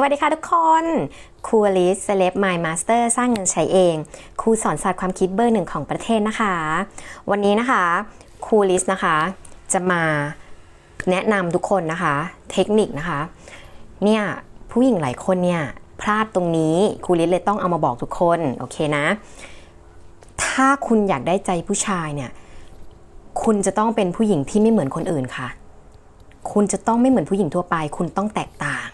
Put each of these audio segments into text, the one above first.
สวัสดีค่ะทุกคนครูอลิสเซเลบมายมาสเตอร์สร้างเงินใช้เอง ครูสอนศาสตร์ความคิดเบอร์หนึ่งของประเทศนะคะ วันนี้นะคะครูลิสนะคะ จะมาแนะนำทุกคนนะคะ เทคนิคนะคะ เนี่ย ผู้หญิงหลายคนเนี่ย พลาดตรงนี้ครูลิสเลยต้องเอามาบอกทุกคน โอเคนะ ถ้าคุณอยากได้ใจผู้ชายเนี่ย คุณจะต้องเป็นผู้หญิงที่ไม่เหมือนคนอื่นค่ะ คุณจะต้องไม่เหมือนผู้หญิงทั่วไป คุณต้องแตกต่าง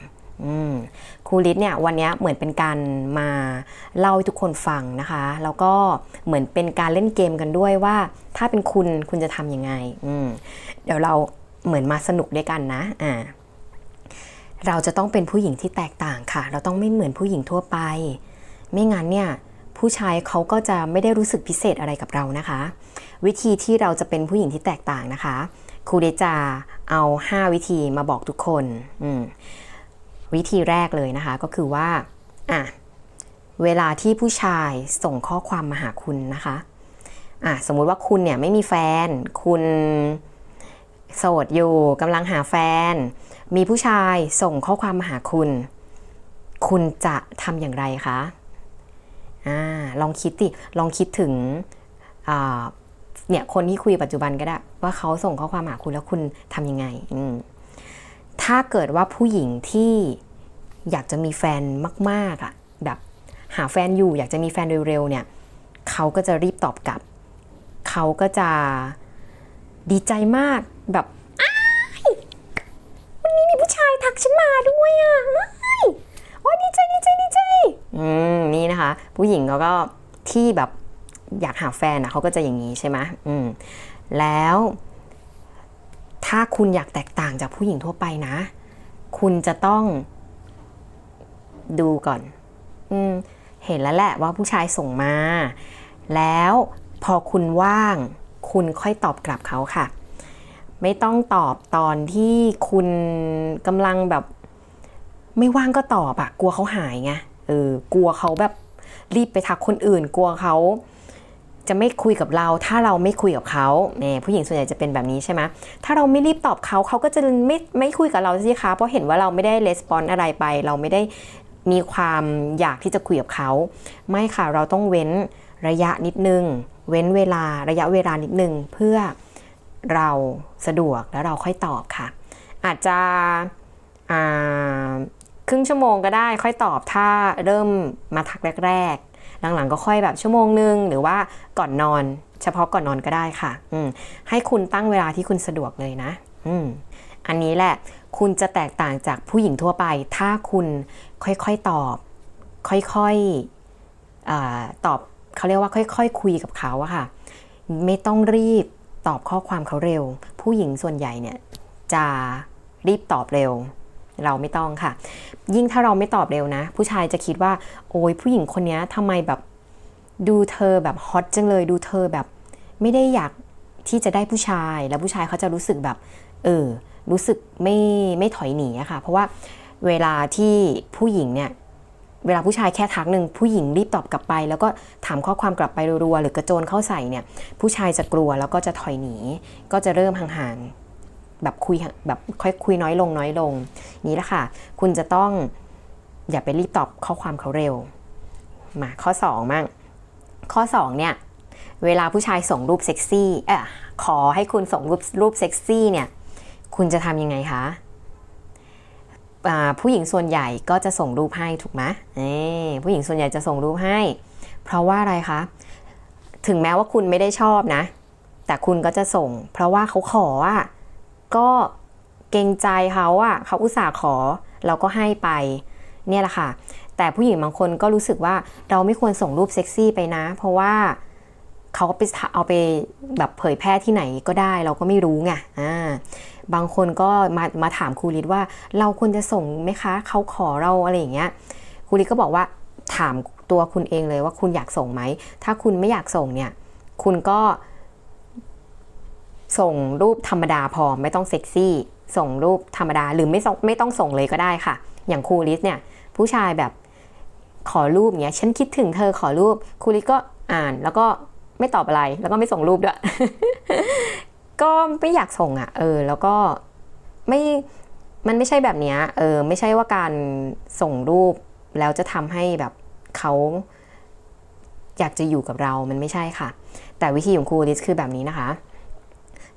ครูลิศเนี่ยวันนี้เหมือนเป็นการมาเล่าให้ทุกคนฟังนะคะ แล้วก็เหมือนเป็นการเล่นเกมกันด้วยว่า ถ้าเป็นคุณคุณจะทำยังไงอืมเดี๋ยวเราเหมือนมาสนุกด้วยกันนะอ่าเราจะต้องเป็นผู้หญิงที่แตกต่างค่ะ เราต้องไม่เหมือนผู้หญิงทั่วไป ไม่งั้นเนี่ยผู้ชายเขาก็จะไม่ได้รู้สึกพิเศษอะไรกับเรานะคะ วิธีที่เราจะเป็นผู้หญิงที่แตกต่างนะคะครูเดจาเอา 5 วิธีมาบอกทุกคนอืม วิธีแรกเลยนะคะ ก็คือว่าอะเวลาที่ผู้ชายส่งข้อความมาหาคุณนะคะอะสมมุติว่าคุณเนี่ยไม่มีแฟน คุณโสดอยู่กำลังหาแฟน มีผู้ชายส่งข้อความมาหาคุณ คุณจะทำอย่างไรคะอ่าลองคิดดิลองคิดถึงเนี่ยคนที่คุยปัจจุบันก็ได้ ว่าเขาส่งข้อความหาคุณแล้วคุณทำยังไง อืม ถ้าเกิดว่าผู้หญิงที่อยากจะมีแฟนมากๆอะ่ะแบบหาแฟนอยู่อยากจะมีแฟนเร็วๆเนี่ยเขาก็จะรีบตอบกลับ เขาก็จะดีใจมากแบบอ้ายวันนี้มีผู้ชายทักฉันมาด้วยอะอ้ายโอ้ดีใจดีใจดีใจอืมนี่นะคะ ผู้หญิงเขาก็ที่แบบอยากหาแฟนนะเขาก็จะอย่างนี้ใช่ไหมอืมแล้ว ถ้าคุณอยากแตกต่างจากผู้หญิงทั่วไปนะ คุณจะต้องดูก่อนอเห็นแล้วแหละว่าผู้ชายส่งมา แล้วพอคุณว่าง คุณค่อยตอบกลับเขาค่ะ ไม่ต้องตอบตอนที่คุณกำลังแบบ ไม่ว่างก็ตอบอะกลัวเขาหายไงเออกลัวเขาแบบรีบไปทักคนอื่น กลัวเขา จะไม่คุยกับเราถ้าเราไม่คุยกับเขาเนี่ยผู้หญิงส่วนใหญ่จะเป็นแบบนี้ใช่ไหมถ้าเราไม่รีบตอบเขาเขาก็จะไม่ไม่คุยกับเราสิคะเพราะเห็นว่าเราไม่ได้レスปอนอะไรไป เราไม่ได้มีความอยากที่จะคุยกับเขา ไม่ค่ะเราต้องเว้นระยะนิดนึง เว้นเวลาระยะเวลานิดนึง เพื่อเราสะดวกแล้วเราค่อยตอบค่ะ อาจจะครึ่งชั่วโมงก็ได้ค่อยตอบถ้าเริ่มมาทักแรกๆ หลังๆก็ค่อยแบบชั่วโมงหนึ่งหรือว่าก่อนนอน เฉพาะก่อนนอนก็ได้ค่ะ อืมให้คุณตั้งเวลาที่คุณสะดวกเลยนะ อืมอันนี้แหละคุณจะแตกต่างจากผู้หญิงทั่วไป ถ้าคุณค่อยๆตอบ ค่อยๆอตอบเขาเรียกว่าค่อยๆคุยกับเขาอะค่ะ ไม่ต้องรีบตอบข้อความเขาเร็ว ผู้หญิงส่วนใหญ่เนี่ยจะรีบตอบเร็ว เราไม่ต้องค่ะ ยิ่งถ้าเราไม่ตอบเร็วนะ ผู้ชายจะคิดว่า โอ้ยผู้หญิงคนนี้ทำไมแบบดูเธอแบบฮอตจังเลยดูเธอแบบไม่ได้อยากที่จะได้ผู้ชาย แล้วผู้ชายเขาจะรู้สึกแบบ เออ รู้สึกไม่ไม่ถอยหนีอะค่ะ เพราะว่าเวลาที่ผู้หญิงเนี่ยเวลาผู้ชายแค่ทักหนึ่งผู้หญิงรีบตอบกลับไป แล้วก็ถามข้อความกลับไปรัวๆหรือกระโจนเข้าใส่เนี่ย ผู้ชายจะกลัวแล้วก็จะถอยหนี ก็จะเริ่มห่างๆ แบบคุยแบบค่อยคุยน้อยลงน้อยลง นี้แหละค่ะ คุณจะต้องอย่าไปรีบตอบข้อความเขาเร็ว มาข้อ2มั่งข้อ2เนี่ยเวลาผู้ชายส่งรูปเซ็กซี่เออขอให้คุณส่งรูปรูปเซ็กซี่เนี่ยคุณจะทำยังไงคะผู้หญิงส่วนใหญ่ก็จะส่งรูปให้ถูกไหมผู้หญิงส่วนใหญ่จะส่งรูปให้ เพราะว่าอะไรคะ ถึงแม้ว่าคุณไม่ได้ชอบนะ แต่คุณก็จะส่ง เพราะว่าเขาขออะ ก็เกรงใจเขาอะเขาอุตส่าห์ขอเราก็ให้ไป เนี่ยแหละค่ะ แต่ผู้หญิงบางคนก็รู้สึกว่าเราไม่ควรส่งรูปเซ็กซี่ไปนะ เพราะว่าเขาก็ไปเอาไปแบบเผยแพร่ที่ไหนก็ได้เราก็ไม่รู้ไงอ่าบางคนก็มามาถามครูลิศว่า เราควรจะส่งไหมคะ เขาขอเราอะไรอย่างเงี้ยครูลิศก็บอกว่าถามตัวคุณเองเลยว่าคุณอยากส่งไหม ถ้าคุณไม่อยากส่งเนี่ย คุณก็ ส่งรูปธรรมดาพอไม่ต้องเซ็กซี่ ส่งรูปธรรมดาหรือไม่ส่งไม่ต้องส่งเลยก็ได้ค่ะ อย่างครูลิสเนี่ยผู้ชายแบบขอรูปเนี้ยฉันคิดถึงเธอขอรูปครูลิสก็อ่านแล้วก็ไม่ตอบอะไรแล้วก็ไม่ส่งรูปด้วย ก็ไม่อยากส่งอะ เออ แล้วก็ไม่มันไม่ใช่แบบเนี้ยเออไม่ใช่ว่าการส่งรูปแล้วจะทำให้แบบเขาอยากจะอยู่กับเรามันไม่ใช่ค่ะ แต่วิธีของครูลิสคือแบบนี้นะคะ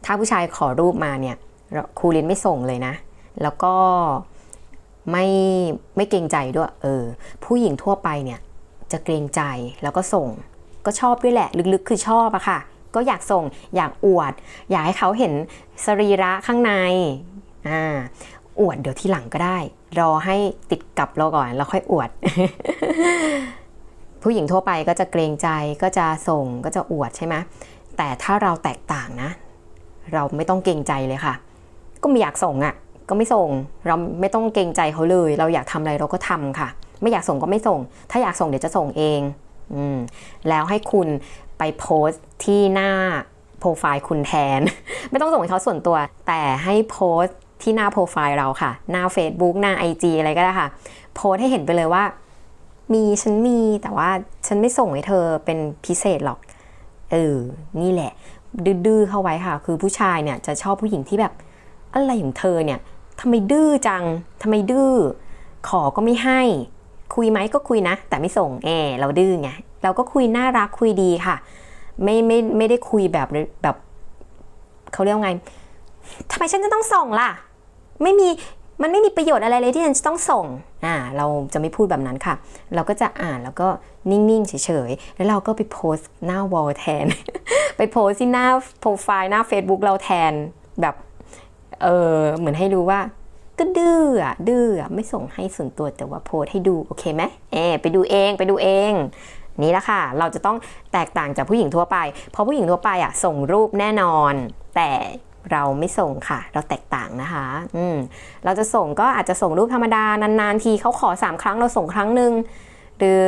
ถ้าผู้ชายขอรูปมาเนี่ยครูลินไม่ส่งเลยนะ แล้วก็ไม่ไม่เกรงใจด้วยเออผู้หญิงทั่วไปเนี่ยจะเกรงใจแล้วก็ส่ง ก็ชอบด้วยแหละ ลึกๆ คือชอบอะค่ะ ก็อยากส่งอยากอวด อยากให้เขาเห็นสรีระข้างในอ่าอวดเดี๋ยวที่หลังก็ได้ รอให้ติดกับเราก่อนแล้วค่อยอวด ผู้หญิงทั่วไปก็จะเกรงใจก็จะส่งก็จะอวดใช่ไหมแต่ถ้าเราแตกต่างนะ เราไม่ต้องเกรงใจเลยค่ะ ก็ไม่อยากส่งอะ่ะ ก็ไม่ส่ง เราไม่ต้องเกรงใจเขาเลย เราอยากทำอะไรเราก็ทำค่ะ ไม่อยากส่งก็ไม่ส่ง ถ้าอยากส่งเดี๋ยวจะส่งเองอืมแล้วให้คุณไปโพสต์ที่หน้าโปรไฟล์คุณแทน ไม่ต้องส่งให้เขาส่วนตัว แต่ให้โพสต์ที่หน้าโปรไฟล์เราค่ะ หน้า Facebook หน้า IG อะไรก็ได้ค่ะ โพสต์ให้เห็นไปเลยว่า มีฉันมีแต่ว่าฉันไม่ส่งให้เธอเป็นพิเศษหรอกเออนี่แหละ ดื้อเข้าไว้ค่ะ คือผู้ชายเนี่ยจะชอบผู้หญิงที่แบบอะไรของเธอเนี่ยทำไมดื้อจังทำไมดื้อ ขอก็ไม่ให้ คุยไหมก็คุยนะ แต่ไม่ส่งแอเราดื้อไงเราก็คุยน่ารักคุยดีค่ะ ไม่ไม่ไม่ได้คุยแบบแบบเขาเรียกไงทำไมฉันจะต้องส่งล่ะ ไม่มี มันไม่มีประโยชน์อะไรเลยที่ฉันจะต้องส่งอ่าเราจะไม่พูดแบบนั้นค่ะ เราก็จะอ่านแล้วก็นิ่งๆเฉยๆ แล้วเราก็ไปโพสต์หน้าวอลแทน ไปโพสต์ที่หน้าโปรไฟล์หน้า Facebook เราแทนแบบเออเหมือนให้รู้ว่าก็ดื้ออะดื้อไม่ส่งให้ส่วนตัวแต่ว่าโพสต์ให้ดูโอเคไหมเออไปดูเองไปดูเอง นี่แหละค่ะ เราจะต้องแตกต่างจากผู้หญิงทั่วไป เพราะผู้หญิงทั่วไปอะส่งรูปแน่นอน แต่ เราไม่ส่งค่ะ เราแตกต่างนะคะ อืม เราจะส่งก็อาจจะส่งรูปธรรมดานานๆทีเขาขอ 3 ครั้งเราส่งครั้งหนึ่งหรือ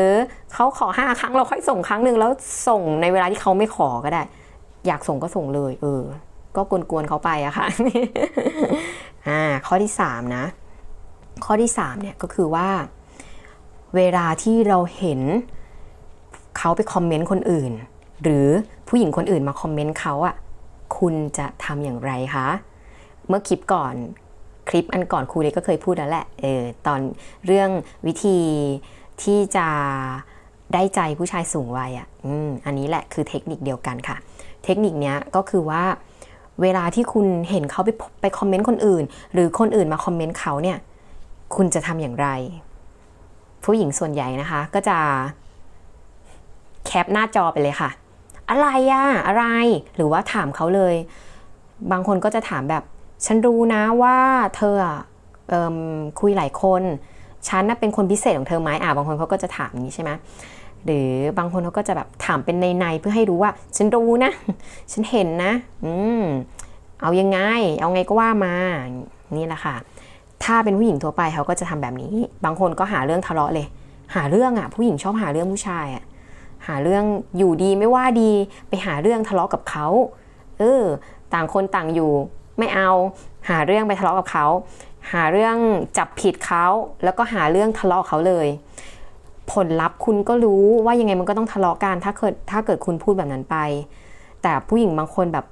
เขาขอ 5 ครั้งเราค่อยส่งครั้งหนึ่งแล้วส่งในเวลาที่เขาไม่ขอก็ได้ อยากส่งก็ส่งเลย เออ ก็กวนๆเขาไปอะค่ะอ่าข้อที่ 3 นะ ข้อที่ 3 เนี่ยก็คือว่า เวลาที่เราเห็นเขาไปคอมเมนต์คนอื่น หรือผู้หญิงคนอื่นมาคอมเมนต์เขาอะ คุณจะทำอย่างไรคะ เมื่อคลิปก่อนคลิปอันก่อนครูเล็กก็เคยพูดแล้วแหละเออตอนเรื่องวิธีที่จะได้ใจผู้ชายสูงวัยอะ่ะอืมอันนี้แหละคือเทคนิคเดียวกันค่ะ เทคนิคเนี้ยก็คือว่าเวลาที่คุณเห็นเขาไปไปคอมเมนต์คนอื่น หรือคนอื่นมาคอมเมนต์เขาเนี่ย คุณจะทำอย่างไร ผู้หญิงส่วนใหญ่นะคะ ก็จะแคปหน้าจอไปเลยค่ะ อะไรอะอะไร หรือว่าถามเขาเลย บางคนก็จะถามแบบ ฉันรู้นะว่าเธอเอิ่มคุยหลายคน ฉันน่ะเป็นคนพิเศษของเธอไหมอะบางคนเขาก็จะถามอย่างนี้ใช่ไหมหรือบางคนเขาก็จะแบบถามเป็นในๆเพื่อให้รู้ว่า ฉันรู้นะ ฉันเห็นนะ อืมเอายังไง เอาไงก็ว่ามา นี่แหละค่ะ ถ้าเป็นผู้หญิงทั่วไปเขาก็จะทำแบบนี้ บางคนก็หาเรื่องทะเลาะเลย หาเรื่องอะ ผู้หญิงชอบหาเรื่องผู้ชายอะ หาเรื่องอยู่ดีไม่ว่าดี ไปหาเรื่องทะเลาะกับเขาเออต่างคนต่างอยู่ไม่เอาหาเรื่องไปทะเลาะกับเขา หาเรื่องจับผิดเขาแล้วก็หาเรื่องทะเลาะเขาเลย ผลลัพธ์คุณก็รู้ว่ายังไงมันก็ต้องทะเลาะกันถ้าเกิดถ้าเกิดคุณพูดแบบนั้นไป แต่ผู้หญิงบางคนแบบ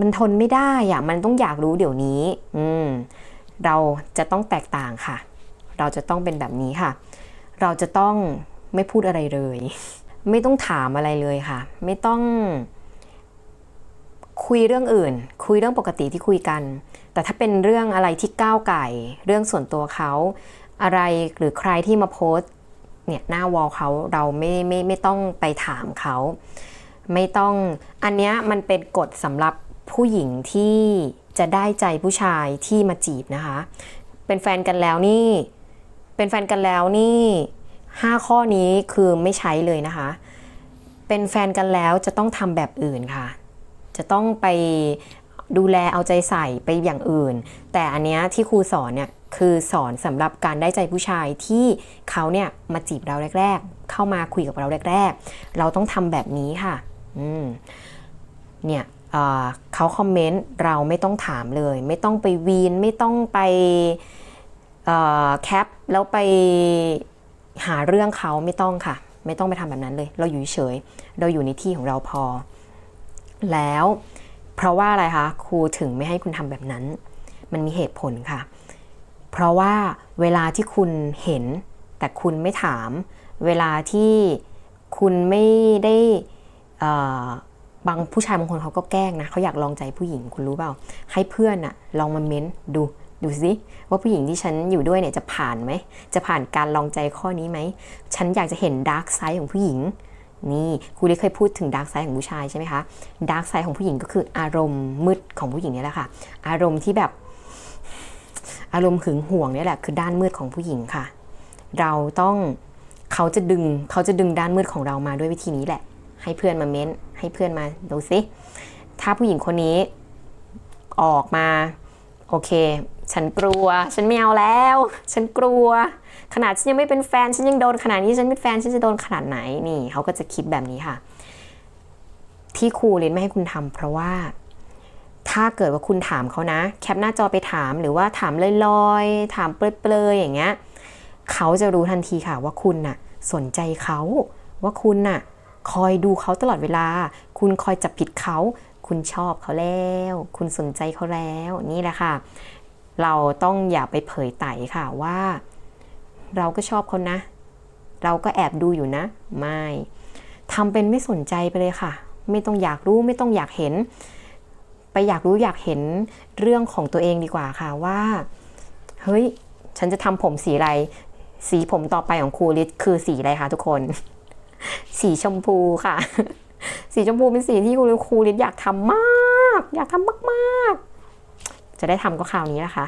มันทนไม่ได้อะมันต้องอยากรู้เดี๋ยวนี้ อืมเราจะต้องแตกต่างค่ะ เราจะต้องเป็นแบบนี้ค่ะ เราจะต้อง ไม่พูดอะไรเลย ไม่ต้องถามอะไรเลยค่ะ ไม่ต้องคุยเรื่องอื่น คุยเรื่องปกติที่คุยกัน แต่ถ้าเป็นเรื่องอะไรที่ก้าวไก่ เรื่องส่วนตัวเขา อะไรหรือใครที่มาโพสเนี่ยหน้าวอลเขาเราไม่ไม่ไม่ต้องไปถามเขา ไม่ต้องอันเนี้ยมันเป็นกฎสำหรับผู้หญิงที่จะได้ใจผู้ชายที่มาจีบนะคะ เป็นแฟนกันแล้วนี่ เป็นแฟนกันแล้วนี่ ห้าข้อนี้คือไม่ใช้เลยนะคะ เป็นแฟนกันแล้วจะต้องทำแบบอื่นค่ะ จะต้องไปดูแลเอาใจใส่ไปอย่างอื่น แต่อันเนี้ยที่ครูสอนเนี่ยคือสอนสำหรับการได้ใจผู้ชายที่เขาเนี่ยมาจีบเราแรก ๆ เข้ามาคุยกับเราแรก ๆ เราต้องทำแบบนี้ค่ะอืมเนี่ยเขาคอมเมนต์เราไม่ต้องถามเลย ไม่ต้องไปวีน ไม่ต้องไปแคปแล้วไป หาเรื่องเขาไม่ต้องค่ะ ไม่ต้องไปทำแบบนั้นเลย เราอยู่เฉยเราอยู่ในที่ของเราพอ แล้วเพราะว่าอะไรคะครูถึงไม่ให้คุณทำแบบนั้น มันมีเหตุผลค่ะ เพราะว่าเวลาที่คุณเห็น แต่คุณไม่ถาม เวลาที่คุณไม่ได้บางผู้ชายบางคนเขาก็แกล้งนะเขาอยากลองใจผู้หญิงคุณรู้เปล่า ให้เพื่อนอะลองมาเม้นดู ดูสิว่าผู้หญิงที่ฉันอยู่ด้วยเนี่ยจะผ่านไหม จะผ่านการลองใจข้อนี้ไหม ฉันอยากจะเห็นดาร์กไซด์ของผู้หญิง นี่ครูได้เคยพูดถึงดาร์กไซด์ของผู้ชายใช่ไหมคะดาร์กไซด์ของผู้หญิงก็คืออารมณ์มืดของผู้หญิงนี่แหละค่ะ อารมณ์ที่แบบ อารมณ์หึงหวงนี่แหละคือด้านมืดของผู้หญิงค่ะ เราต้องเขาจะดึงเขาจะดึงด้านมืดของเรามาด้วยวิธีนี้แหละ ให้เพื่อนมาเม้น ให้เพื่อนมาดูสิถ้าผู้หญิงคนนี้ออกมา โอเค ฉันกลัว ฉันไม่เอาแล้ว ฉันกลัว ขนาดฉันยังไม่เป็นแฟน ฉันยังโดนขนาดนี้ ฉันเป็นแฟน ฉันจะโดนขนาดไหน นี่เขาก็จะคิดแบบนี้ค่ะ ที่ครูเรียนไม่ให้คุณทำเพราะว่า ถ้าเกิดว่าคุณถามเขานะ แคปหน้าจอไปถาม หรือว่าถามลอยๆ ถามเปลยๆ อย่างเงี้ย เขาจะรู้ทันทีค่ะว่าคุณน่ะ สนใจเขา ว่าคุณน่ะ คอยดูเขาตลอดเวลา คุณคอยจับผิดเขา คุณชอบเขาแล้ว คุณสนใจเขาแล้ว นี่แหละค่ะ เราต้องอย่าไปเผยไต่ค่ะว่า เราก็ชอบเขานะ เราก็แอบดูอยู่นะ ไม่ทำเป็นไม่สนใจไปเลยค่ะ ไม่ต้องอยากรู้ไม่ต้องอยากเห็น ไปอยากรู้อยากเห็นเรื่องของตัวเองดีกว่าค่ะว่า เฮ้ย ฉันจะทำผมสีอะไร สีผมต่อไปของครูลิศคือสีอะไรคะทุกคน สีชมพูค่ะ สีชมพูเป็นสีที่ครูลิศอยากทำมาก อยากทำมากๆ จะได้ทำก็คราวนี้นะคะ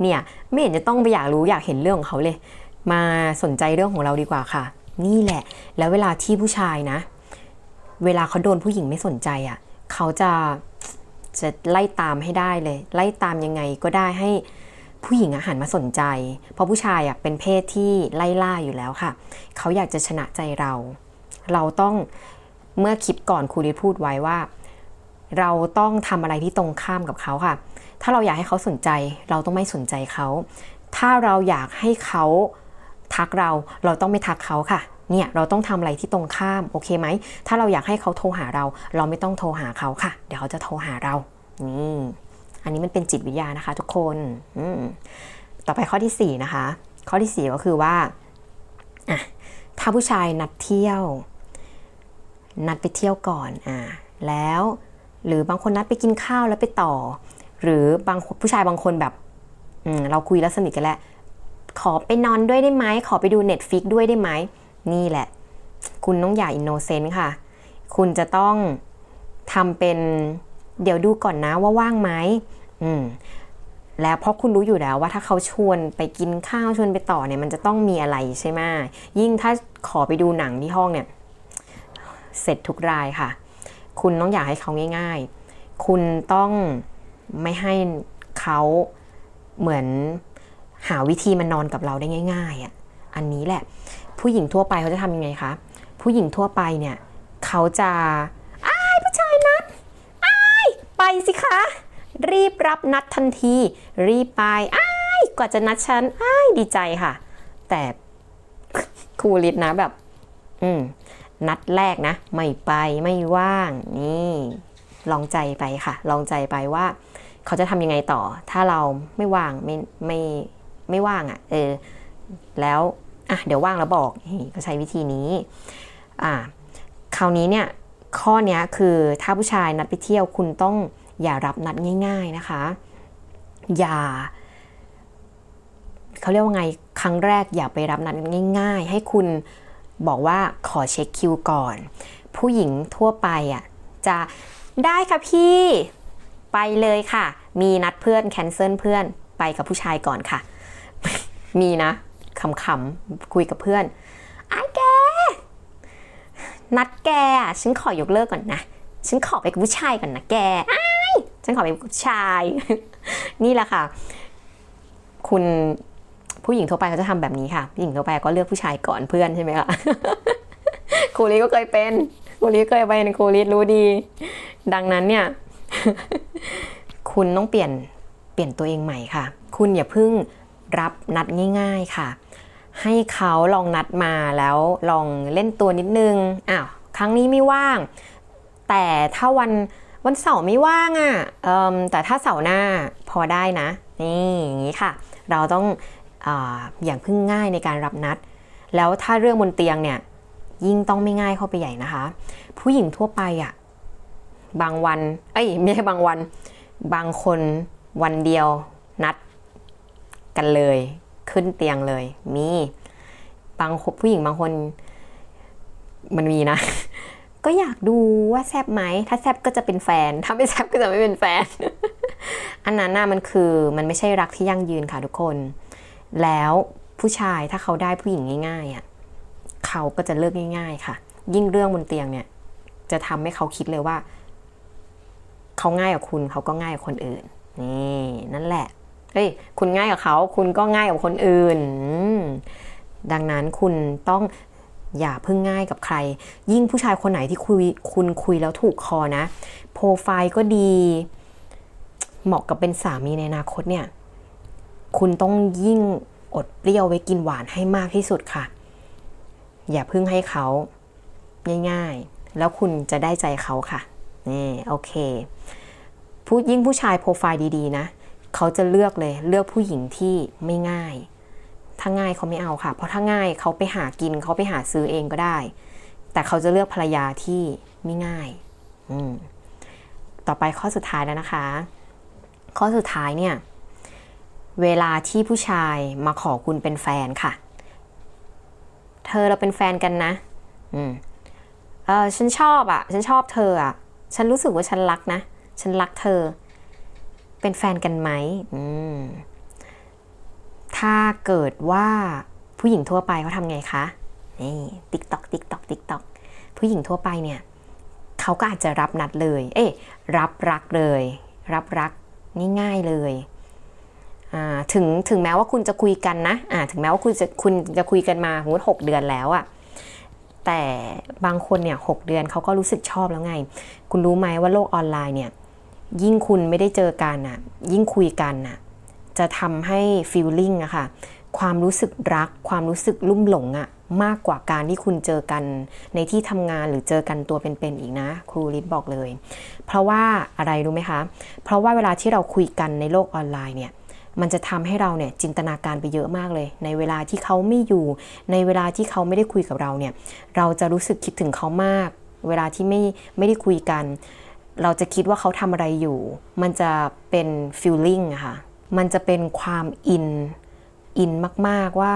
เนี่ยไม่เห็นจะต้องไปอยากรู้อยากเห็นเรื่องของเขาเลย มาสนใจเรื่องของเราดีกว่าค่ะ นี่แหละ แล้วเวลาที่ผู้ชายนะ เวลาเขาโดนผู้หญิงไม่สนใจอะ่ะเขาจะจะไล่ตามให้ได้เลย ไล่ตามยังไงก็ได้ให้ผู้หญิงอะหันมาสนใจ เพราะผู้ชายอะเป็นเพศที่ไล่ล่าอยู่แล้วค่ะ เขาอยากจะชนะใจเรา เราต้องเมื่อคลิปก่อนครูดิพูดไว้ว่า เราต้องทำอะไรที่ตรงข้ามกับเขาค่ะ ถ้าเราอยากให้เขาสนใจ เราต้องไม่สนใจเขา ถ้าเราอยากให้เขาทักเรา เราต้องไม่ทักเขาค่ะเนี่ยเราต้องทำอะไรที่ตรงข้ามโอเคไหม ถ้าเราอยากให้เขาโทรหาเรา เราไม่ต้องโทรหาเขาค่ะ เดี๋ยวเขาจะโทรหาเรานี่อันนี้มันเป็นจิตวิทยานะคะทุกคนต่อไปข้อที่ 4 นะคะ ข้อที่ 4 ก็คือว่าถ้าผู้ชายนัดเที่ยว นัดไปเที่ยวก่อนอ่าแล้ว หรือบางคนนัดไปกินข้าวแล้วไปต่อ หรือบางผู้ชายบางคนแบบอืเราคุยแล้วสนิทกันแล้ว ขอไปนอนด้วยได้ไหมขอไปดู Netflix ด้วยได้ไหมนี่แหละ คุณต้องอย่าอินโนเซนต์ค่ะ คุณจะต้องทำเป็นเดี๋ยวดูก่อนนะว่าว่างไหมอืมแล้วเพราะคุณรู้อยู่แล้วว่าถ้าเขาชวนไปกินข้าวชวนไปต่อเนี่ย มันจะต้องมีอะไรใช่ไหมยิ่งถ้าขอไปดูหนังที่ห้องเนี่ย เสร็จทุกรายค่ะ คุณต้องอยากให้เขาง่าย ๆ คุณต้องไม่ให้เขาเหมือนหาวิธีมานอนกับเราได้ง่ายๆอะอันนี้แหละ ผู้หญิงทั่วไปเขาจะทำยังไงคะ ผู้หญิงทั่วไปเนี่ยเขาจะอ้ายผู้ชายนัดอ้ายไปสิคะ รีบรับนัดทันที รีบไปอ้ายกว่าจะนัดฉันอ้ายดีใจค่ะ แต่ครูลิศนะแบบ อืม นัดแรกนะ ไม่ไปไม่ว่างนี่ลองใจไปค่ะ ลองใจไปว่า เขาจะทำยังไงต่อ ถ้าเราไม่ว่างไม่ไม่ไม่ว่างอะ่ะเออแล้วอะเดี๋ยวว่างแล้วบอกก็ใช้วิธีนี้อ่าคราวนี้เนี่ยข้อเนี้ยคือถ้าผู้ชายนัดไปเที่ยวคุณต้องอย่ารับนัดง่าย ๆนะคะ อย่าเขาเรียกว่าไงครั้งแรกอย่าไปรับนัดง่าย ๆ ให้คุณ บอกว่าขอเช็คคิวก่อน ผู้หญิงทั่วไปอะจะได้ค่ะพี่ไปเลยค่ะ มีนัดเพื่อนแคนเซิลเพื่อนไปกับผู้ชายก่อนค่ะ มีนะขำๆคุยกับเพื่อนไอ้แก นัดแกฉันขอยกเลิกก่อนนะ ฉันขอไปกับผู้ชายก่อนนะแกไอ้ฉันขอไปกับผู้ชาย นี่แหละค่ะ คุณ ผู้หญิงทั่วไปเขาจะทำแบบนี้ค่ะผู้หญิงทั่วไปก็เลือกผู้ชายก่อนเพื่อนใช่ไหมคะครูลิก็เคยเป็นครูลิเคยไปในครูลิรู้ดี ดังนั้นเนี่ย คุณต้องเปลี่ยนเปลี่ยนตัวเองใหม่ค่ะ คุณอย่าเพิ่งรับนัดง่าย ๆค่ะ ให้เขาลองนัดมาแล้วลองเล่นตัวนิดนึงอ้าวครั้งนี้ไม่ว่าง แต่ถ้าวันวันเสาร์ไม่ว่างอะ่ะแต่ถ้าเสาร์หน้าพอได้นะ นี่อย่างนี้ค่ะ เราต้อง อย่างพึ่งง่ายในการรับนัด แล้วถ้าเรื่องบนเตียงเนี่ยยิ่งต้องไม่ง่ายเข้าไปใหญ่นะคะ ผู้หญิงทั่วไปอะบางวัน เอ้ยไม่ใช่บางวัน บางคนวันเดียวนัดกันเลย ขึ้นเตียงเลย มีบางคนผู้หญิงบางคนมันมีนะ ก็อยากดูว่าแซบไหม ถ้าแซบก็จะเป็นแฟน ถ้าไม่แซบก็จะไม่เป็นแฟน อันนั้นน่ะมันคือมันไม่ใช่รักที่ยั่งยืนค่ะทุกคน แล้วผู้ชายถ้าเขาได้ผู้หญิงง่ายๆอะเขาก็จะเลิกง่าย ๆ ค่ะ ยิ่งเรื่องบนเตียงเนี่ย จะทำให้เขาคิดเลยว่า เขาง่ายกับคุณเขาก็ง่ายกับคนอื่น นี่นั่นแหละเฮ้ยคุณง่ายกับเขา คุณก็ง่ายกับคนอื่น ดังนั้นคุณต้องอย่าเพิ่งง่ายกับใคร ยิ่งผู้ชายคนไหนที่คุยคุณคุยแล้วถูกคอนะ โปรไฟล์ก็ดี เหมาะกับเป็นสามีในอนาคตเนี่ย คุณต้องยิ่งอดเปรี้ยวไว้กินหวานให้มากที่สุดค่ะ อย่าเพิ่งให้เขาง่ายๆ แล้วคุณจะได้ใจเขาค่ะนี่โอเคผู้ยิ่งผู้ชายโปรไฟล์ดีๆนะ เขาจะเลือกเลยเลือกผู้หญิงที่ไม่ง่าย ถ้าง่ายเขาไม่เอาค่ะ เพราะถ้าง่ายเขาไปหากินเขาไปหาซื้อเองก็ได้ แต่เขาจะเลือกภรรยาที่ไม่ง่าย อืมต่อไปข้อสุดท้ายแล้วนะคะ ข้อสุดท้ายเนี่ย เวลาที่ผู้ชายมาขอคุณเป็นแฟนค่ะ เธอเราเป็นแฟนกันนะ อืม เออฉันชอบอะ่ะ ฉันชอบเธออะ่ะ ฉันรู้สึกว่าฉันรักนะ ฉันรักเธอ เป็นแฟนกันไหม อืม ถ้าเกิดว่าผู้หญิงทั่วไปเขาทำไงคะ นี่ติ๊กตอกติ๊กตอกติ๊กตอกผู้หญิงทั่วไปเนี่ยเขาก็อาจจะรับนัดเลย เอ๊ะรับรักเลย รับรักง่ายๆเลย ถึงถึงแม้ว่าคุณจะคุยกันนะอ่าถึงแม้ว่าคุณจะคุณจะคุยกันมาสมมติหกเดือนแล้วอะแต่บางคนเนี่ยหกเดือนเขาก็รู้สึกชอบแล้วไง คุณรู้ไหมว่าโลกออนไลน์เนี่ย ยิ่งคุณไม่ได้เจอกันอะยิ่งคุยกันอะจะทำให้ฟีลลิ่งอะค่ะความรู้สึกรัก ความรู้สึกลุ่มหลงอะมากกว่าการที่คุณเจอกันในที่ทำงานหรือเจอกันตัวเป็นๆอีกนะ ครูลิศบอกเลย เพราะว่าอะไรรู้ไหมคะ เพราะว่าเวลาที่เราคุยกันในโลกออนไลน์เนี่ย มันจะทำให้เราเนี่ยจินตนาการไปเยอะมากเลย ในเวลาที่เขาไม่อยู่ ในเวลาที่เขาไม่ได้คุยกับเราเนี่ยเราจะรู้สึกคิดถึงเขามาก เวลาที่ไม่ไม่ได้คุยกัน เราจะคิดว่าเขาทำอะไรอยู่ มันจะเป็น feeling อะค่ะมันจะเป็นความอินอินมาก ๆว่า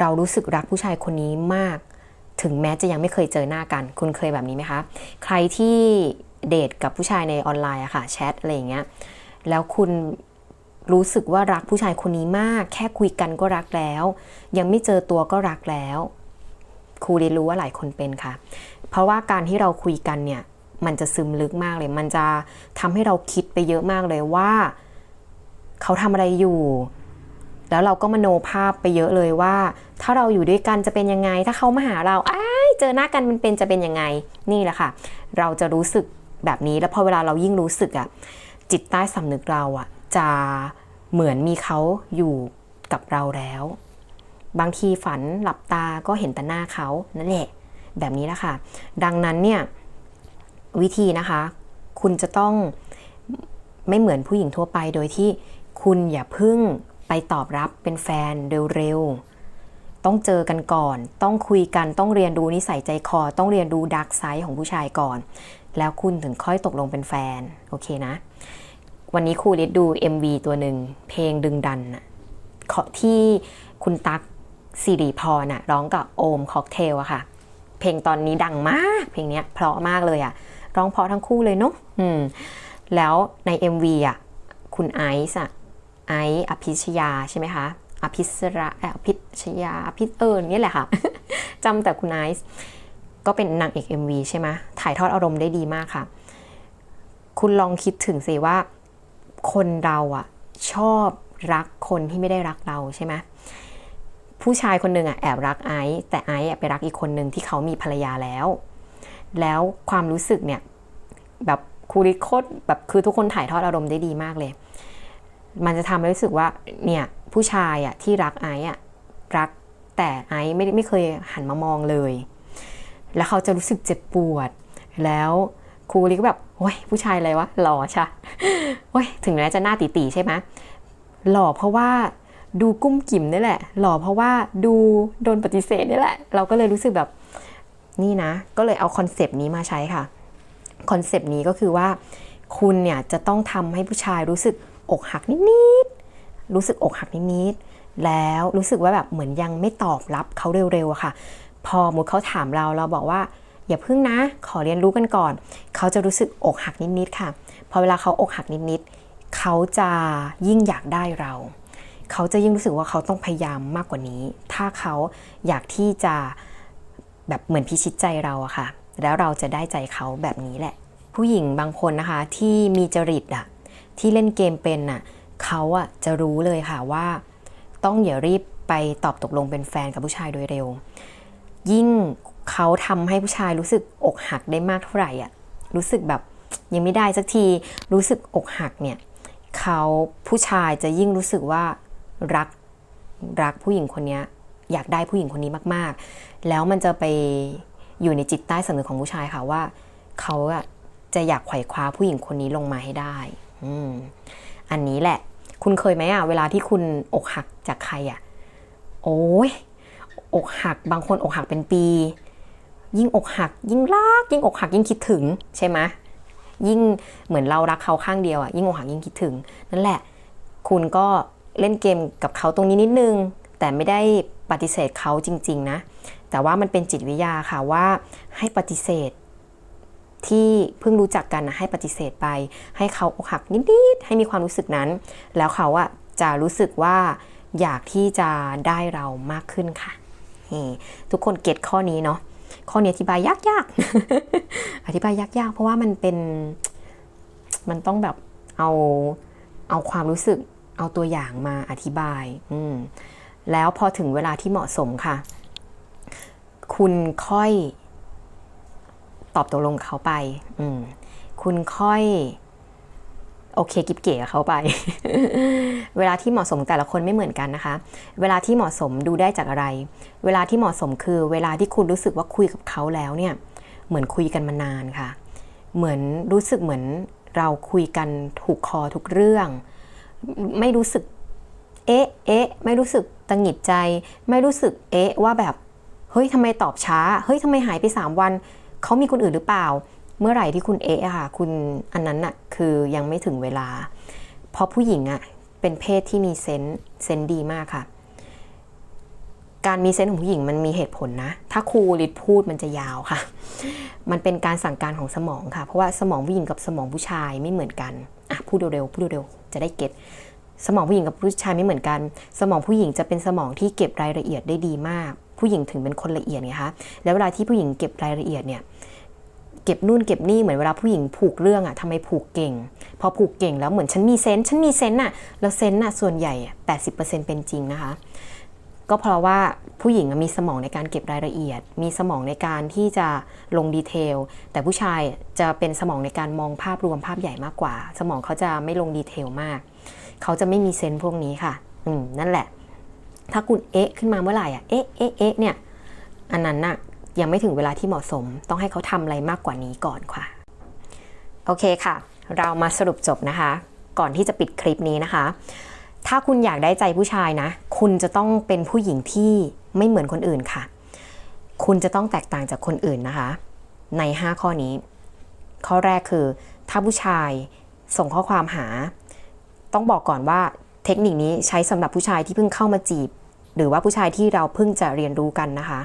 เรารู้สึกรักผู้ชายคนนี้มาก ถึงแม้จะยังไม่เคยเจอหน้ากัน คุณเคยแบบนี้ไหมคะ ใครที่เดทกับผู้ชายในออนไลน์อะค่ะแชทอะไรอย่างเงี้ยแล้วคุณ รู้สึกว่ารักผู้ชายคนนี้มาก แค่คุยกันก็รักแล้ว ยังไม่เจอตัวก็รักแล้วครูเรียนรู้ว่าหลายคนเป็นค่ะ เพราะว่าการที่เราคุยกันเนี่ย มันจะซึมลึกมากเลย มันจะทำให้เราคิดไปเยอะมากเลยว่า เขาทำอะไรอยู่ แล้วเราก็มโนภาพไปเยอะเลยว่า ถ้าเราอยู่ด้วยกันจะเป็นยังไง ถ้าเขามาหาเราอ้ายเจอหน้ากันเป็นจะเป็นยังไง นี่แหละค่ะ เราจะรู้สึกแบบนี้ แล้วพอเวลาเรายิ่งรู้สึกอะจิตใต้สำนึกเราอะ จะเหมือนมีเขาอยู่กับเราแล้ว บางทีฝันหลับตาก็เห็นแต่หน้าเขานั่นแหละแบบนี้แหละค่ะดังนั้นเนี่ยวิธีนะคะ คุณจะต้องไม่เหมือนผู้หญิงทั่วไปโดยที่คุณอย่าพึ่งไปตอบรับเป็นแฟนเร็วๆ ต้องเจอกันก่อน ต้องคุยกันต้องเรียนรู้นิสัยใจคอ ต้องเรียนรู้ดักไซด์ของผู้ชายก่อน แล้วคุณถึงค่อยตกลงเป็นแฟน โอเคนะ วันนี้ครูลิดดู MV ตัวหนึ่งเพลงดึงดันน่ะที่คุณตั๊กสิริพรน่ะร้องกับโอมค็อกเทลอะค่ะ เพลงตอนนี้ดังมาก เพลงเนี้ยเพราะมากเลยอะร้องเพราะทั้งคู่เลยเนาะอืมแล้วใน MV อะคุณไอซ์อะไอซ์อภิชยาใช่ไหมคะอภิสระเอ่อภิชยาอภิเออนี่แหละค่ะจำแต่คุณไอซ์ก็เป็นนางเอก MV ใช่ไหมถ่ายทอดอารมณ์ได้ดีมากค่ะ คุณลองคิดถึงสิว่า คนเราอะชอบรักคนที่ไม่ได้รักเราใช่ไหมผู้ชายคนหนึ่งอะแอบรักไอซ์แต่ไอซ์ไปรักอีกคนหนึ่งที่เขามีภรรยาแล้ว แล้วความรู้สึกเนี่ยแบบครูริโคตแบบคือทุกคนถ่ายทอดอารมณ์ได้ดีมากเลย มันจะทำให้รู้สึกว่าเนี่ยผู้ชายอะที่รักไอซ์อะรักแต่ไอซ์ไม่ไม่เคยหันมามองเลย แล้วเขาจะรู้สึกเจ็บปวดแล้ว ครูริก็แบบโอ้ยผู้ชายอะไรวะหล่อชะโอ้ยถึงแม้จะหน้าตีๆใช่ไหมหล่อเพราะว่าดูกุ้มกิ่มนี่แหละ หล่อเพราะว่าดูโดนปฏิเสธนี่แหละ เราก็เลยรู้สึกแบบนี่นะ ก็เลยเอาคอนเซปต์นี้มาใช้ค่ะคอนเซปต์นี้ก็คือว่า คุณเนี่ยจะต้องทำให้ผู้ชายรู้สึกอกหักนิดๆรู้สึกอกหักนิดๆแล้วรู้สึกว่าแบบเหมือนยังไม่ตอบรับเขาเร็วๆอะค่ะ พอมุดเขาถามเราเราบอกว่า อย่าพึ่งนะ ขอเรียนรู้กันก่อน เขาจะรู้สึกอกหักนิดๆค่ะ พอเวลาเขาอกหักนิดๆเขาจะยิ่งอยากได้เรา เขาจะยิ่งรู้สึกว่าเขาต้องพยายามมากกว่านี้ ถ้าเขาอยากที่จะแบบเหมือนพิชิตใจเราอะค่ะ แล้วเราจะได้ใจเขาแบบนี้แหละ ผู้หญิงบางคนนะคะที่มีจริตอะที่เล่นเกมเป็นอะเขาอะจะรู้เลยค่ะว่า ต้องอย่ารีบไปตอบตกลงเป็นแฟนกับผู้ชายโดยเร็ว ยิ่ง เขาทำให้ผู้ชายรู้สึกอกหักได้มากเท่าไหร่อะรู้สึกแบบยังไม่ได้สักทีรู้สึกอกหักเนี่ยเขาผู้ชายจะยิ่งรู้สึกว่ารักรักผู้หญิงคนนี้อยากได้ผู้หญิงคนนี้มากๆ แล้วมันจะไปอยู่ในจิตใต้สำนึกของผู้ชายค่ะว่าเขาอะจะอยากไขว่คว้าผู้หญิงคนนี้ลงมาให้ได้อืมอันนี้แหละ คุณเคยไหมอะเวลาที่คุณอกหักจากใครอะโอ้ยอกหักบางคนอกหักเป็นปี ยิ่งอกหัก ยิ่งรัก ยิ่งอกหักยิ่งคิดถึงใช่ไหมยิ่งเหมือนเรารักเขาข้างเดียวอะยิ่งอกหักยิ่งคิดถึง นั่นแหละ คุณก็เล่นเกมกับเขาตรงนี้นิดนึง แต่ไม่ได้ปฏิเสธเขาจริง ๆ นะ แต่ว่ามันเป็นจิตวิทยาค่ะว่าให้ปฏิเสธที่เพิ่งรู้จักกันนะให้ปฏิเสธไป ให้เขาอกหักนิดๆให้มีความรู้สึกนั้น แล้วเขาอะจะรู้สึกว่าอยากที่จะได้เรามากขึ้นค่ะทุกคนเก็ตข้อนี้เนาะ ข้อนี้อธิบายยากๆ อธิบายยากๆ เพราะว่ามันเป็นมันต้องแบบเอาเอาความรู้สึกเอาตัวอย่างมาอธิบายอืมแล้วพอถึงเวลาที่เหมาะสมค่ะ คุณค่อยตอบตกลงเขาไป อืมคุณค่อย โอเคกิบเก๋เขาไป เวลาที่เหมาะสมแต่ละคนไม่เหมือนกันนะคะ เวลาที่เหมาะสมดูได้จากอะไร เวลาที่เหมาะสมคือเวลาที่คุณรู้สึกว่าคุยกับเขาแล้วเนี่ย เหมือนคุยกันมานานค่ะ เหมือนรู้สึกเหมือนเราคุยกันถูกคอทุกเรื่อง ไม่รู้สึก เอ๊ะ เอ๊ะ ไม่รู้สึกตังหงิดใจ ไม่รู้สึก เอ๊ะ ว่าแบบ เฮ้ยทำไมตอบช้า เฮ้ยทำไมหายไป 3 วัน เขามีคนอื่นหรือเปล่า เมื่อไหร่ที่คุณเอะค่ะ คุณอันนั้นน่ะคือยังไม่ถึงเวลา เพราะผู้หญิงอะเป็นเพศที่มีเซนส์เซนส์ดีมากค่ะ การมีเซนส์ของผู้หญิงมันมีเหตุผลนะ ถ้าครูลิดพูดมันจะยาวค่ะ มันเป็นการสั่งการของสมองค่ะ เพราะว่าสมองผู้หญิงกับสมองผู้ชายไม่เหมือนกันอะพูดเร็วๆพูดเร็วๆจะได้เก็ตสมองผู้หญิงกับผู้ชายไม่เหมือนกัน สมองผู้หญิงจะเป็นสมองที่เก็บรายละเอียดได้ดีมาก ผู้หญิงถึงเป็นคนละเอียดไงคะ แล้วเวลาที่ผู้หญิงเก็บรายละเอียดเนี่ย เก็บนู่นเก็บนี่เหมือนเวลาผู้หญิงผูกเรื่องอะทำไมผูกเก่ง พอผูกเก่งแล้วเหมือนฉันมีเซนฉันมีเซนอะแล้วเซนอะส่วนใหญ่อะ80%เป็นจริงนะคะ ก็เพราะว่าผู้หญิงมีสมองในการเก็บรายละเอียด มีสมองในการที่จะลงดีเทล แต่ผู้ชายจะเป็นสมองในการมองภาพรวมภาพใหญ่มากกว่า สมองเขาจะไม่ลงดีเทลมาก เขาจะไม่มีเซนพวกนี้ค่ะ อืมนั่นแหละ ถ้าคุณเอ๊ะขึ้นมาเมื่อไหร่อะ เอ๊ะเอ๊ะเอ๊ะเนี่ย อันนั้นน่ะ ยังไม่ถึงเวลาที่เหมาะสม ต้องให้เขาทำอะไรมากกว่านี้ก่อนค่ะ โอเคค่ะ เรามาสรุปจบนะคะ ก่อนที่จะปิดคลิปนี้นะคะ ถ้าคุณอยากได้ใจผู้ชายนะ คุณจะต้องเป็นผู้หญิงที่ไม่เหมือนคนอื่นค่ะ คุณจะต้องแตกต่างจากคนอื่นนะคะ ใน 5 ข้อนี้ ข้อแรกคือ ถ้าผู้ชายส่งข้อความหา ต้องบอกก่อนว่าเทคนิคนี้ใช้สำหรับผู้ชายที่เพิ่งเข้ามาจีบ หรือว่าผู้ชายที่เราเพิ่งจะเรียนรู้กันนะคะ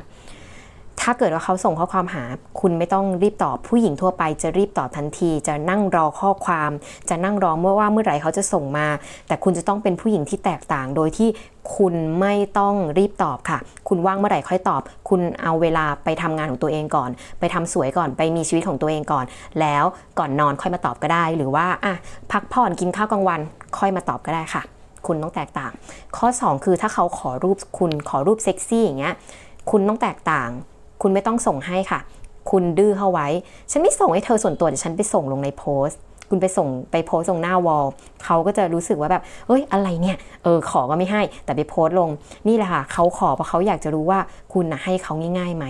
ถ้าเกิดว่าเขาส่งข้อความหา คุณไม่ต้องรีบตอบผู้หญิงทั่วไปจะรีบตอบทันที จะนั่งรอข้อความ จะนั่งรอเมื่อว่าเมื่อไหร่เขาจะส่งมา แต่คุณจะต้องเป็นผู้หญิงที่แตกต่าง โดยที่คุณไม่ต้องรีบตอบค่ะ คุณว่างเมื่อไหร่ค่อยตอบ คุณเอาเวลาไปทำงานของตัวเองก่อน ไปทำสวยก่อนไปมีชีวิตของตัวเองก่อน แล้วก่อนนอนค่อยมาตอบก็ได้ หรือว่าอะพักผ่อนกินข้าวกลางวันค่อยมาตอบก็ได้ค่ะ คุณต้องแตกต่าง ข้อ 2 คือถ้าเขาขอรูปคุณขอรูปเซ็กซี่อย่างเงี้ยคุณต้องแตกต่าง คุณไม่ต้องส่งให้ค่ะ คุณดื้อเข้าไว้ ฉันไม่ส่งให้เธอส่วนตัวแต่ฉันไปส่งลงในโพสต์ คุณไปส่งไปโพสต์ลงหน้าวอลเขาก็จะรู้สึกว่าแบบเอ้ยอะไรเนี่ยเออขอก็ไม่ให้ แต่ไปโพสต์ลงนี่แหละค่ะเขาขอเพราะเขาอยากจะรู้ว่าคุณนะให้เขาง่ายๆไหม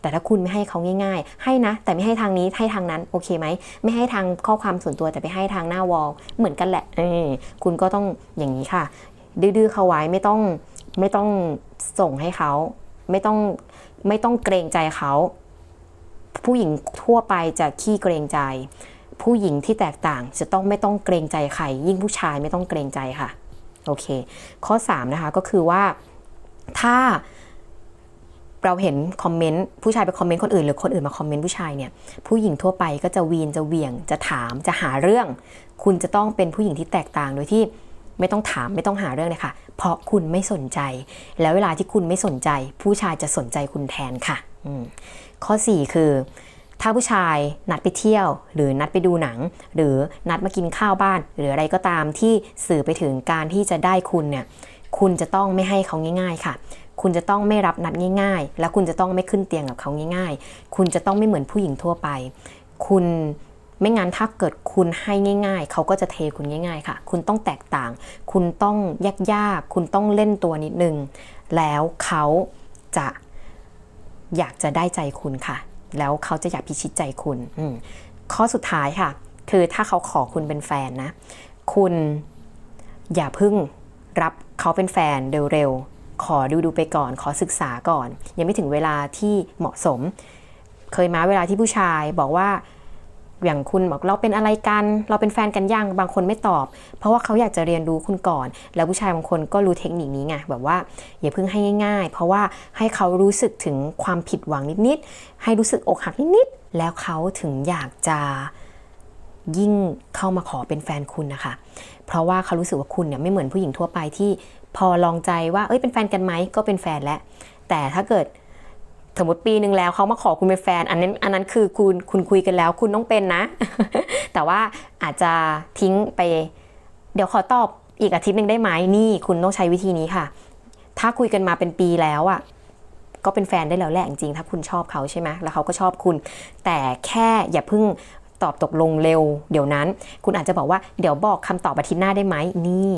แต่ถ้าคุณไม่ให้เขาง่าย ๆ ให้นะ แต่ไม่ให้ทางนี้ให้ทางนั้นโอเคไหมไม่ให้ทางข้อความส่วนตัวแต่ไปให้ทางหน้าวอลเหมือนกันแหละเออคุณก็ต้องอย่างนี้ค่ะ ดื้อๆเขาไว้ไม่ต้องไม่ต้องส่งให้เขาไม่ต้อง ไม่ต้องเกรงใจเขา ผู้หญิงทั่วไปจะขี้เกรงใจ ผู้หญิงที่แตกต่างจะต้องไม่ต้องเกรงใจใคร ยิ่งผู้ชายไม่ต้องเกรงใจค่ะ โอเค ข้อ 3 นะคะก็คือว่าถ้าเราเห็นคอมเมนต์ผู้ชายไปคอมเมนต์คนอื่นหรือคนอื่นมาคอมเมนต์ผู้ชายเนี่ยผู้หญิงทั่วไปก็จะวีนจะเวียงจะถามจะหาเรื่อง คุณจะต้องเป็นผู้หญิงที่แตกต่างโดยที่ ไม่ต้องถามไม่ต้องหาเรื่องเลยค่ะ เพราะคุณไม่สนใจ แล้วเวลาที่คุณไม่สนใจ ผู้ชายจะสนใจคุณแทนค่ะข้อ 4 คือ ถ้าผู้ชายนัดไปเที่ยว หรือนัดไปดูหนัง หรือนัดมากินข้าวบ้าน หรืออะไรก็ตามที่สื่อไปถึงการที่จะได้คุณเนี่ยคุณจะต้องไม่ให้เขาง่าย ๆ ค่ะ คุณจะต้องไม่รับนัดง่าย ๆ แล้วคุณจะต้องไม่ขึ้นเตียงกับเขาง่าย ๆ คุณจะต้องไม่เหมือนผู้หญิงทั่วไป คุณ ไม่งั้นถ้าเกิดคุณให้ง่าย ๆ เขาก็จะเทคุณง่าย ๆ ค่ะ คุณต้องแตกต่าง คุณต้องยากๆ คุณต้องเล่นตัวนิดนึง แล้วเขาจะอยากจะได้ใจคุณค่ะ แล้วเขาจะอยากพิชิตใจคุณข้อสุดท้ายค่ะ คือถ้าเขาขอคุณเป็นแฟนนะ คุณอย่าเพึ่งรับเขาเป็นแฟนเร็วๆ ขอดูดูๆไปก่อน ขอศึกษาก่อน ยังไม่ถึงเวลาที่เหมาะสม เคยมาเวลาที่ผู้ชายบอกว่า อย่างคุณบอกเราเป็นอะไรกัน เราเป็นแฟนกันยังบางคนไม่ตอบ เพราะว่าเขาอยากจะเรียนรู้คุณก่อน แล้วผู้ชายบางคนก็รู้เทคนิคนี้ไงแบบว่าอย่าเพิ่งให้ง่าย ๆ เพราะว่าให้เขารู้สึกถึงความผิดหวังนิดๆให้รู้สึกอกหักนิดๆแล้วเขาถึงอยากจะยิ่งเข้ามาขอเป็นแฟนคุณนะคะ เพราะว่าเขารู้สึกว่าคุณเนี่ยไม่เหมือนผู้หญิงทั่วไปที่พอลองใจว่าเอ้ยเป็นแฟนกันไหมก็เป็นแฟนแล้วแต่ถ้าเกิด สมมติปีหนึ่งแล้วเขามาขอคุณเป็นแฟน อันนั้นอันนั้นคือคุณคุณคุยกันแล้ว คุณต้องเป็นนะ แต่ว่าอาจจะทิ้งไป เดี๋ยวขอตอบอีกอาทิตย์หนึ่งได้ไหมนี่ คุณต้องใช้วิธีนี้ค่ะ ถ้าคุยกันมาเป็นปีแล้วอะก็เป็นแฟนได้แล้วแหละจริงๆถ้าคุณชอบเขาใช่ไหมแล้วเขาก็ชอบคุณ แต่แค่อย่าเพิ่งตอบตกลงเร็ว เดี๋ยวนั้น คุณอาจจะบอกว่าเดี๋ยวบอกคำตอบอาทิตย์หน้าได้ไหมนี่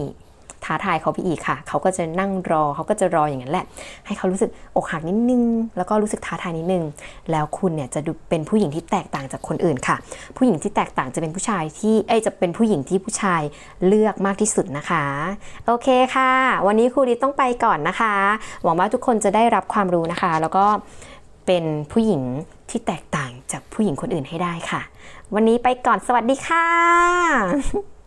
ท้าทายเขาไปอีกค่ะ เขาก็จะนั่งรอเขาก็จะรออย่างนั้นแหละ ให้เขารู้สึกอกหักนิดนึง แล้วก็รู้สึกท้าทายนิดนึง แล้วคุณเนี่ยจะดูเป็นผู้หญิงที่แตกต่างจากคนอื่นค่ะ ผู้หญิงที่แตกต่างจะเป็นผู้ชายที่เอ้จะเป็นผู้หญิงที่ผู้ชายเลือกมากที่สุดนะคะ โอเคค่ะ วันนี้ครูดิต้องไปก่อนนะคะ หวังว่าทุกคนจะได้รับความรู้นะคะ แล้วก็เป็นผู้หญิงที่แตกต่างจากผู้หญิงคนอื่นให้ได้ค่ะ วันนี้ไปก่อนสวัสดีค่ะ